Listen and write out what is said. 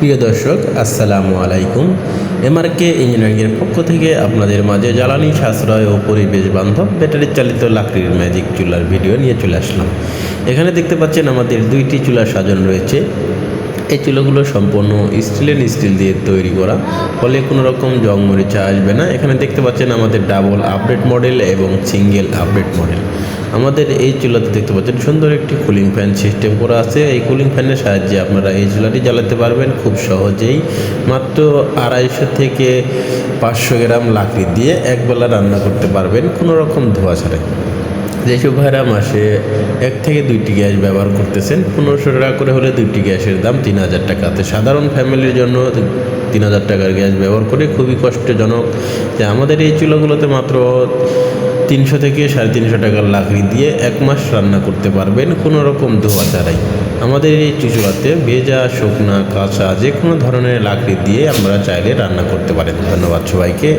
প্রিয় দর্শক, আসসালামু আলাইকুম। এমআরকে ইঞ্জিনিয়ারিংয়ের পক্ষ থেকে আপনাদের মাঝে জ্বালানি সাশ্রয় ও পরিবেশ বান্ধব ব্যাটারি চালিত লাকড়ির ম্যাজিক চুলার ভিডিও নিয়ে চলে আসলাম। এখানে দেখতে পাচ্ছেন আমাদের দুইটি চুলার সাজন রয়েছে। এই চুলাগুলো সম্পূর্ণ স্টিলের স্টিল দিয়ে তৈরি করা। ফলে কোনো রকম জং মরিচা আসবে না। এখানে দেখতে পাচ্ছেন আমাদের ডাবল আপডেট মডেল এবং সিঙ্গেল আপডেট মডেল আমাদের এই চুলাতে দেখতে পাচ্ছেন সুন্দর একটি কুলিং ফ্যান সিস্টেম করা আছে। এই কুলিং ফ্যানের সাহায্যে আপনারা এই চুলাটি জ্বালাতে পারবেন খুব সহজেই। মাত্র আড়াইশো থেকে পাঁচশো গ্রাম লাকড়ি দিয়ে একবেলা রান্না করতে পারবেন। কোনো রকম ধোয়া ছাড়াই। যেসব ভাইরা মাসে এক থেকে দুইটি গ্যাস ব্যবহার করতেছেন পনেরোশো টাকা করে হলে দুইটি গ্যাসের দাম তিন হাজার টাকাতে সাধারণ ফ্যামিলির জন্য তিন হাজার টাকার গ্যাস ব্যবহার করে খুবই কষ্টজনক। যে আমাদের এই চুলাগুলোতে মাত্র তিনশো থেকে সাড়ে তিনশো টাকার লাকড়ি দিয়ে এক মাস রান্না করতে পারবেন, কোনো রকম ধোয়া ছাড়াই। আমাদের এই চুচুলাতে ভেজা, শুকনা, কাঁচা যে কোনো ধরনের লাকড়ি দিয়ে আমরা চাইলে রান্না করতে পারেন। ধন্যবাদ সবাইকে।